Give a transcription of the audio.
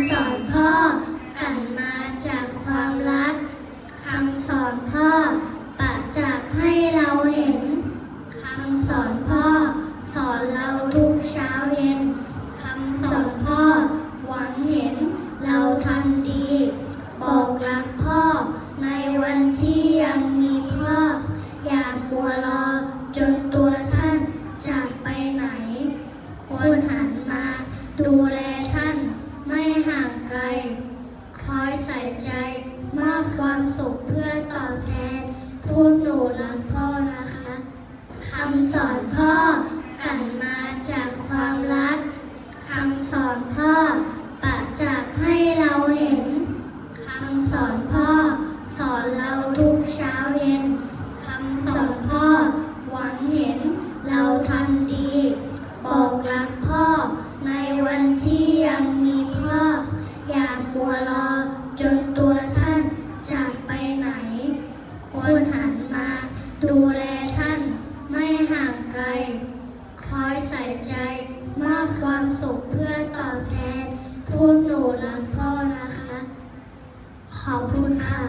ำสอนพ่อกันมาจากความรักคำสอนพ่อปะจากให้เราเห็นคำสอนพ่อ สอนเราทุกเช้าเย็นคำสอนพ่อ หวังเห็นเราทำดี บอกรักพ่อ ในวันที่ยังมีพ่อ อย่ามัวรอจนตัวท่านจากไปไหน ควรหันมาดูแลางไกล คอยใส่ใจ มอบความสุขเพื่อตอบแทน พวกหนูรักพ่อนะคะคำสอนพ่อกันมาจากความรักคำสอนพ่อปะจากให้เราเห็นคำสอนพ่อ สอนเราทุกเช้าเย็นคำสอนพ่อ หวังเห็นเราทำดี บอกรักพ่อในวันที่ยังมีพ่อ อย่ามัวรอจนตัวท่านจากไปไหนควรหันมาดูแลท่านไม่ห่างไกล คอยใส่ใจมอบความสุขเพื่อตอบแทน พวกหนูรักพ่อนะคะ ขอบคุณค่ะ